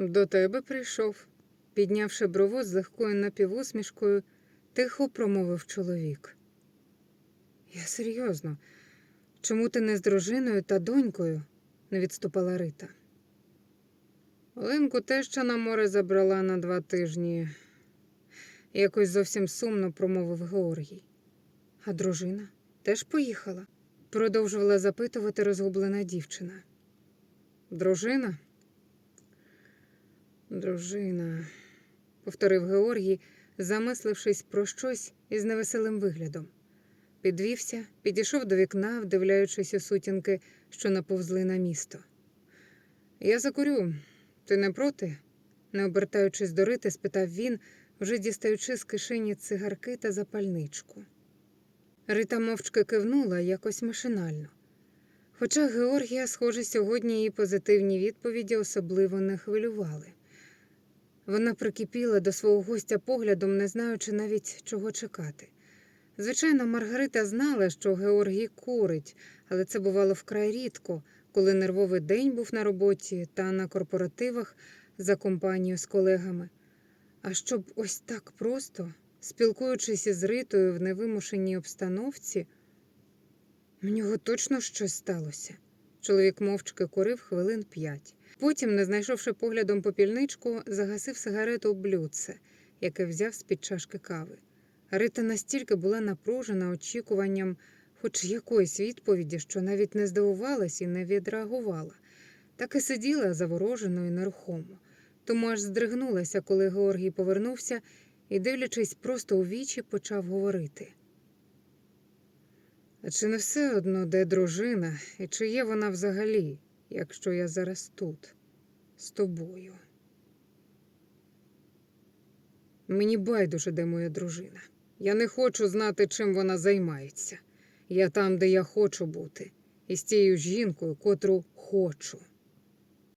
До тебе прийшов, піднявши брову з легкою напівусмішкою, тихо промовив чоловік. Я серйозно, чому ти не з дружиною та донькою? не відступала Рита. Оленку теж ще на море забрала на два тижні. Якось зовсім сумно промовив Георгій. А дружина теж поїхала? продовжувала запитувати розгублена дівчина. Дружина? Дружина, повторив Георгій, замислившись про щось із невеселим виглядом. Підвівся, підійшов до вікна, вдивляючись у сутінки, що наповзли на місто. Я закурю, ти не проти? не обертаючись до Рити, спитав він, вже дістаючи з кишені цигарки та запальничку. Рита мовчки кивнула якось машинально. Хоча Георгія, схоже, сьогодні її позитивні відповіді особливо не хвилювали. Вона прикипіла до свого гостя поглядом, не знаючи навіть чого чекати. Звичайно, Маргарита знала, що Георгій курить, але це бувало вкрай рідко, коли нервовий день був на роботі та на корпоративах за компанією з колегами. А щоб ось так просто, спілкуючись із Ритою в невимушеній обстановці, в нього точно щось сталося. Чоловік мовчки курив хвилин п'ять. Потім, не знайшовши поглядом попільничку, загасив сигарету блюдце, яке взяв з-під чашки кави. Рита настільки була напружена очікуванням хоч якоїсь відповіді, що навіть не здивувалась і не відреагувала, так і сиділа заворожено і нерухомо. Тому аж здригнулася, коли Георгій повернувся і, дивлячись просто у вічі, почав говорити. А чи не все одно, де дружина, і чи є вона взагалі, якщо я зараз тут, з тобою? Мені байдуже, де моя дружина. Я не хочу знати, чим вона займається. Я там, де я хочу бути, і з тією жінкою, котру хочу.